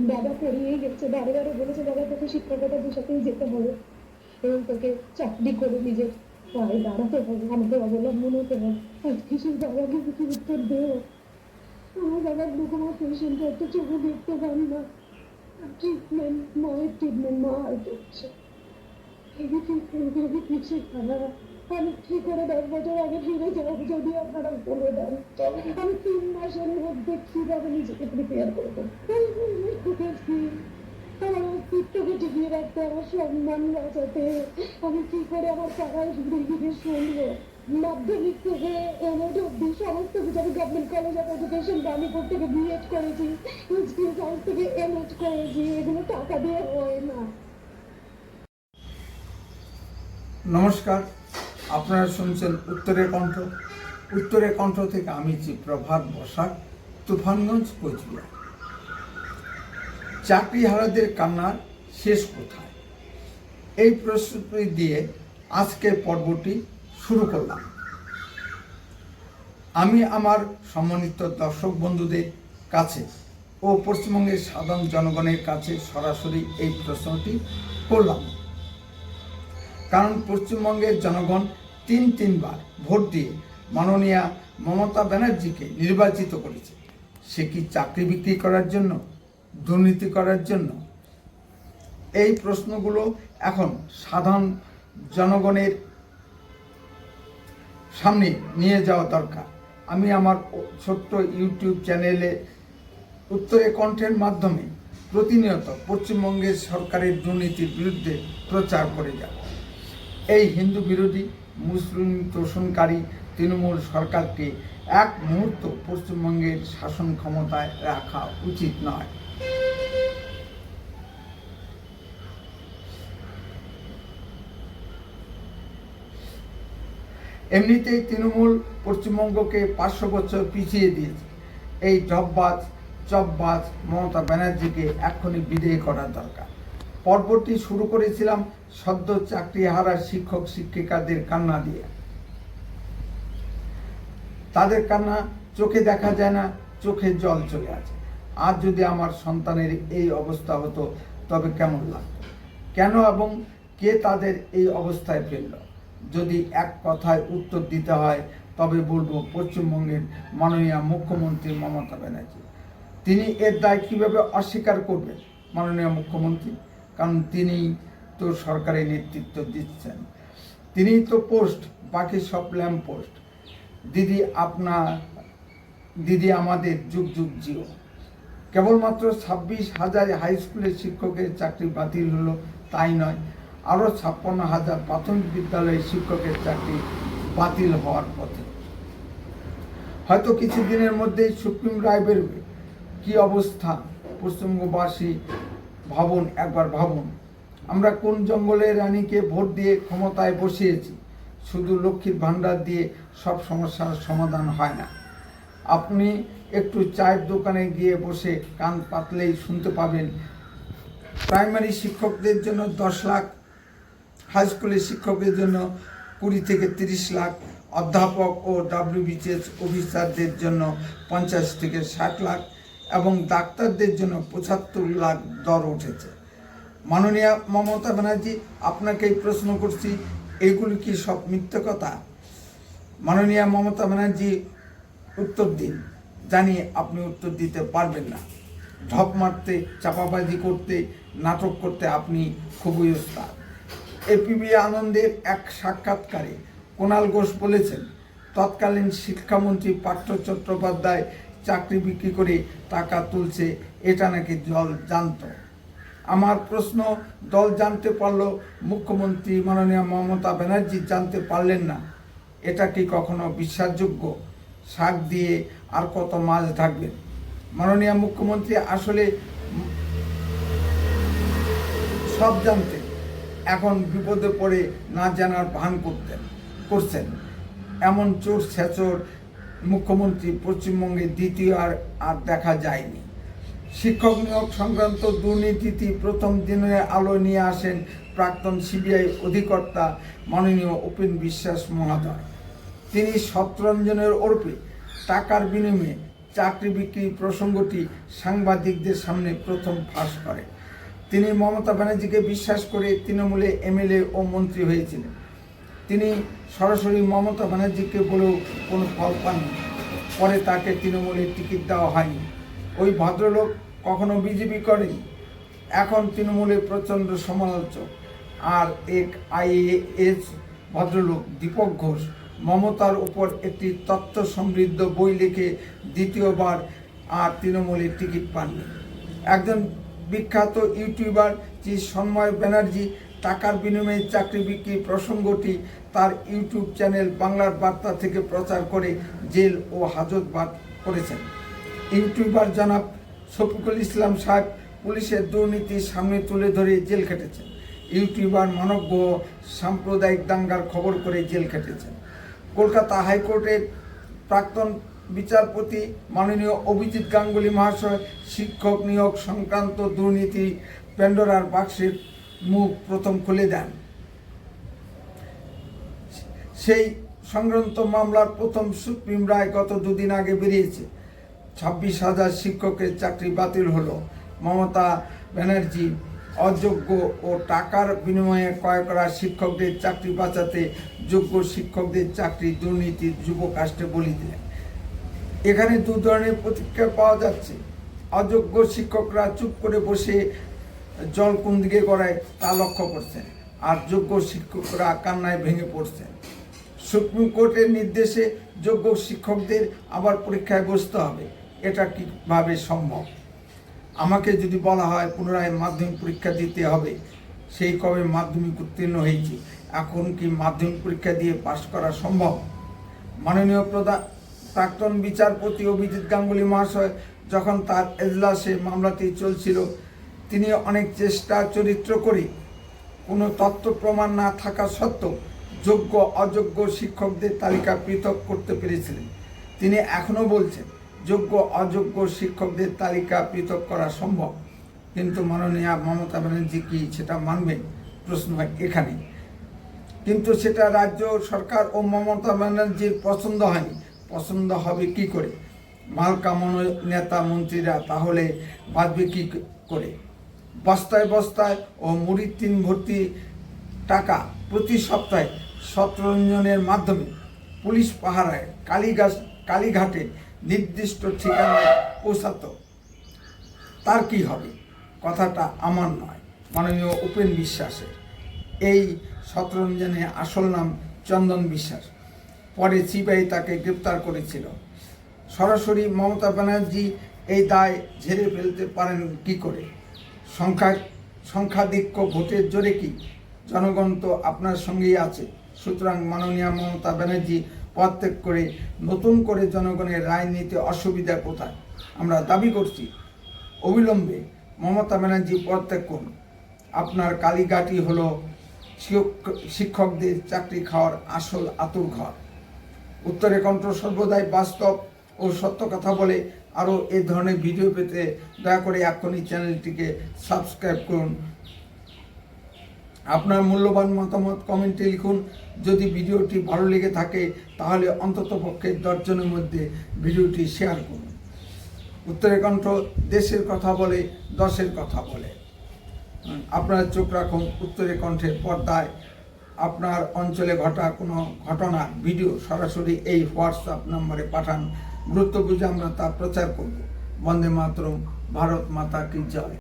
বাবা পড়িয়েই গেছে, বারে বারে বলেছে, বাবা, তোকে শিক্ষকতার সাথেই যেতে হবে। এবং তোকে চাকরি করে নিজের পায়ে দাঁড়াতে হবে। আমাকে অবলম্বন হতে হবে। সেই বাবাকে কিছু উত্তর দেও আমার বাবার মুখমা পেশেন্ট একটা চোখে দেখতে পারি না। ট্রিটমেন্ট মায়ের ট্রিটমেন্ট মা আর করছে এদিকে এদিকে কিছু খানা আমি কি করে দশ বছর আগে ফিরে যাব যদি আপনারা বলে দেন? আমি তিন মাসের মধ্যে কীভাবে নিজেকে প্রিপেয়ার করব। ঢুকেছি আমার অস্তিত্বকে টিকিয়ে রাখতে আমার সম্মান বাঁচাতে আমি কি করে আমার পাড়ায় ঘুরে ঘুরে শুনব? মাধ্যমিক থেকে এমএড অব্দি সমস্ত কিছু আমি government college of education Ranipur থেকে বিএড করেছি স্কুল সায়েন্স থেকে এমএড করেছি এগুলো টাকা দিয়ে হয় না। নমস্কার। আপনারা শুনছেন উত্তরের কণ্ঠ। উত্তরের কণ্ঠ থেকে আমি যে চিত্রভাত বসাক, তুফানগঞ্জ, কোচবিহার। চাকরিহারাদের কান্নার শেষ কোথায় এই প্রস্তুতি দিয়ে আজকের পর্বটি শুরু করলাম। আমি আমার সম্মানিত দর্শক বন্ধুদের কাছে ও পশ্চিমবঙ্গের সাধারণ জনগণের কাছে সরাসরি এই প্রশ্নটি করলাম। কারণ পশ্চিমবঙ্গের জনগণ তিন তিনবার ভোট দিয়ে মাননীয়া মমতা ব্যানার্জিকে নির্বাচিত করেছে। সে কি চাকরি বিক্রি করার জন্য, দুর্নীতি করার জন্য? এই প্রশ্নগুলো এখন সাধারণ জনগণের সামনে নিয়ে যাওয়া দরকার। আমি আমার ছোট্ট ইউটিউব চ্যানেলে উত্তরে কণ্ঠের মাধ্যমে প্রতিনিয়ত পশ্চিমবঙ্গের সরকারের দুর্নীতির বিরুদ্ধে প্রচার করে যাব। এই হিন্দু বিরোধী মুসলিম তোষণকারী তৃণমূল সরকারকে এক মুহূর্ত পশ্চিমবঙ্গের শাসন ক্ষমতায় রাখা উচিত নয়। এমনিতেই তৃণমূল পশ্চিমবঙ্গকে পাঁচশো বছর পিছিয়ে দিয়েছে। এই জববাজ চপবাজ মমতা ব্যানার্জিকে এক্ষুনি বিদেয় করা দরকার। পর্বটি শুরু করেছিলাম সদ্য চাকরি হারা শিক্ষক শিক্ষিকাদের কান্না দিয়ে। তাদের কান্না চোখে দেখা যায় না, চোখে জল চলে আছে আর যদি আমার সন্তানের এই অবস্থা হতো, তবে কেমন লাগতো? কেন এবং কে তাদের এই অবস্থায় ফেলল? যদি এক কথায় উত্তর দিতে হয়, তবে বলব পশ্চিমবঙ্গের মাননীয় মুখ্যমন্ত্রী মমতা ব্যানার্জি। তিনি এর দায় কীভাবে অস্বীকার করবেন, মাননীয় মুখ্যমন্ত্রী? কারণ তিনি তো সরকারের নেতৃত্ব দিচ্ছেন। তিনি তো পোস্ট, বাকি সব ল্যাম্প পোস্ট। দিদি আপনার দিদি আমাদের যুগ যুগ জিও। কেবলমাত্র ছাব্বিশ হাজার হাই স্কুলের শিক্ষকের চাকরি বাতিল হলো, তাই নয় আরও ছাপ্পান্ন হাজার প্রাথমিক বিদ্যালয়ের শিক্ষকের চাকরি বাতিল হওয়ার পথে। হয়তো কিছুদিনের মধ্যেই সুপ্রিম রায় বেরোবে কী অবস্থা? পশ্চিমবঙ্গবাসী ভাবুন, একবার ভাবুন। আমরা কোন জঙ্গলে রানীকে ভোট দিয়ে ক্ষমতায় বসিয়েছি? শুধু লক্ষ্মীর ভাণ্ডার দিয়ে সব সমস্যার সমাধান হয় না। আপনি একটু চায়ের দোকানে গিয়ে বসে কান পাতলেই শুনতে পাবেন। প্রাইমারি শিক্ষকদের জন্য দশ লাখ, হাই স্কুলের শিক্ষকদের জন্য কুড়ি থেকে তিরিশ লাখ, অধ্যাপক ও ডাব্লিউবিসিএস অফিসারদের জন্য পঞ্চাশ থেকে ষাট লাখ এবং ডাক্তারদের জন্য পঁচাত্তর লাখ দর উঠেছে। মাননীয় মমতা ব্যানার্জি আপনাকেই প্রশ্ন করছি, এগুলি কি সব মিথ্যে কথা? মাননীয় মমতা ব্যানার্জি, উত্তর দিন। জানি আপনি উত্তর দিতে পারবেন না। ঢপ মারতে, চাপাবাজি করতে, নাটক করতে আপনি খুবই ওস্তাদ এপিবি আনন্দের এক সাক্ষাৎকারে কোনাল ঘোষ বলেছেন, তৎকালীন শিক্ষামন্ত্রী পার্থ চট্টোপাধ্যায় চাকরি বিক্রি করে টাকা তুলছে, এটা নাকি দল জানত? আমার প্রশ্ন, দল জানতে পারল মুখ্যমন্ত্রী মাননীয় মমতা ব্যানার্জি জানতে পারলেন না। এটা কি কখনো বিশ্বাসযোগ্য? শাক দিয়ে আর কত মাছ ঢাকবেন? মাননীয় মুখ্যমন্ত্রী আসলে সব জানতেন এখন বিপদে পড়ে না জানার ভান করতেন, করছেন। এমন চোর ছেচর মুখ্যমন্ত্রী পশ্চিমবঙ্গে দ্বিতীয় আর আর দেখা যায়নি। শিক্ষক নিয়োগ সংক্রান্ত দুর্নীতিটি প্রথম দিনের আলো নিয়ে আসেন প্রাক্তন সিবিআই অধিকর্তা মাননীয় উপেন বিশ্বাস মহোদয়। তিনি সত্যরঞ্জনের ওরফে টাকার বিনিময়ে চাকরি বিক্রি প্রসঙ্গটি সাংবাদিকদের সামনে প্রথম ফাঁস করে। তিনি মমতা ব্যানার্জিকে বিশ্বাস করে তৃণমূলে এমএলএ ও মন্ত্রী হয়েছিলেন। তিনি সরাসরি মমতা ব্যানার্জিকে বলেও কোনো ফল পাননি। পরে তাকে তৃণমূলের টিকিট দেওয়া হয়নি। ওই ভদ্রলোক কখনো বিজেপি করেনি। এখন তৃণমূলের প্রচণ্ড সমালোচক। আর এক আইএএস ভদ্রলোক দীপক ঘোষ মমতার উপর একটি তত্ত্ব সমৃদ্ধ বই লিখে দ্বিতীয়বার আর তৃণমূলের টিকিট পাননি। একজন বিখ্যাত ইউটিউবার, শ্রী সন্ময় ব্যানার্জি টাকার বিনিময়ে চাকরি বিক্রি প্রসঙ্গটি তার ইউটিউব চ্যানেল বাংলার বার্তা থেকে প্রচার করে জেল ও হাজতবাদ করেছেন। ইউটিউবার জনাব শফিকুল ইসলাম সাহেব পুলিশের দুর্নীতি সামনে তুলে ধরে জেল খেটেছেন। ইউটিউবার মানব্য সাম্প্রদায়িক দাঙ্গার খবর করে জেল খেটেছেন। কলকাতা হাইকোর্টের প্রাক্তন বিচারপতি মাননীয় অভিজিৎ গাঙ্গুলি মহাশয় শিক্ষক নিয়োগ সংক্রান্ত দুর্নীতি পেন্ডোরার বাক্সের মুখ প্রথম খুলে দেন। সেই সংক্রান্ত মামলার প্রথম সুপ্রিম রায় গত দুদিন আগে বেরিয়েছে। ছাব্বিশ হাজার শিক্ষকের চাকরি বাতিল হলো। মমতা ব্যানার্জি অযোগ্য ও টাকার বিনিময়ে ক্রয় করা শিক্ষকদের চাকরি বাঁচাতে যোগ্য শিক্ষকদের চাকরি দুর্নীতির যুব কাস্টে বলি দিলেন। এখানে দু ধরনের প্রতিক্রিয়া পাওয়া যাচ্ছে। অযোগ্য শিক্ষকরা চুপ করে বসে জল কোন দিকে গড়ায় তা লক্ষ্য করছেন। আর যোগ্য শিক্ষকরা কান্নায় ভেঙে পড়ছেন। সুপ্রিম কোর্টের নির্দেশে যোগ্য শিক্ষকদের আবার পরীক্ষায় বসতে হবে। এটা কীভাবে সম্ভব? আমাকে যদি বলা হয় পুনরায় মাধ্যমিক পরীক্ষা দিতে হবে, সেই কবে মাধ্যমিক উত্তীর্ণ হয়েছি? এখন কি মাধ্যমিক পরীক্ষা দিয়ে পাশ করা সম্ভব? মাননীয় প্রধান প্রাক্তন বিচারপতি অভিজিৎ গাঙ্গুলি মহাশয় যখন তার এজলাসে মামলাটি চলছিল তিনি অনেক চেষ্টা, চরিত্র করে। কোনো তথ্য প্রমাণ না থাকা সত্ত্বেও যোগ্য, অযোগ্য শিক্ষকদের তালিকা পৃথক করতে পেরেছিলেন। তিনি এখনও বলছেন, যোগ্য, অযোগ্য শিক্ষকদের তালিকা পৃথক করা সম্ভব। কিন্তু মাননীয় মমতা ব্যানার্জি কি সেটা মানবেন? প্রশ্ন এখানে। কিন্তু সেটা রাজ্য সরকার ও মমতা ব্যানার্জির পছন্দ হয়নি। পছন্দ হবে কি করে? মালকামন নেতা মন্ত্রীরা তাহলে বাঁচবে কি করে? বস্তায় বস্তায় ও মুড়ির তিন ভর্তি টাকা প্রতি সপ্তাহে শতরঞ্জনের মাধ্যমে পুলিশ পাহারায় কালীগাছ, কালীঘাটে নির্দিষ্ট ঠিকানায় পৌঁছাতো। তার কি হবে? কথাটা আমার নয়, মাননীয় উপেন বিশ্বাসের। এই শতরঞ্জনে আসল নাম চন্দন বিশ্বাস। পরে সিবিআই তাকে গ্রেপ্তার করেছিল। সরাসরি মমতা ব্যানার্জি এই দায় ঝেড়ে ফেলতে পারেন কি করে? সংখ্যা সংখ্যাধিক্য ভোটের জোরে কি? জনগণ তো আপনার সঙ্গেই আছে। সুতরাং মাননীয় মমতা ব্যানার্জি পদত্যাগ করে নতুন করে জনগণের রায় নিতে অসুবিধা কোথায়? আমরা দাবি করছি, অবিলম্বে মমতা ব্যানার্জি পদত্যাগ করুন। আপনার কালীঘাটি হলো শিক্ষক- শিক্ষকদের চাকরি খাওয়ার আসল আতুর ঘর উত্তরে কণ্ঠ সর্বদাই বাস্তব ও সত্য কথা বলে আরও এ ধরনের ভিডিও পেতে দয়া করে এখনই চ্যানেলটিকে সাবস্ক্রাইব করুন। আপনার মূল্যবান মতামত কমেন্টে লিখুন। যদি ভিডিওটি ভালো লেগে থাকে, তাহলে অন্তত পক্ষে দশজনের মধ্যে ভিডিওটি শেয়ার করুন। উত্তরে কণ্ঠ, দেশের কথা বলে, দশের কথা বলে। আপনার চোখ রাখুন উত্তরে কণ্ঠের পর্দায়। আপনার অঞ্চলে ঘটা কোনো ঘটনা ভিডিও সরাসরি এই হোয়াটসঅ্যাপ নম্বরে পাঠান। গুরুত্ব বুঝে আমরা তা প্রচার করব। বন্দে মাতরম ভারত মাতা কি জয়।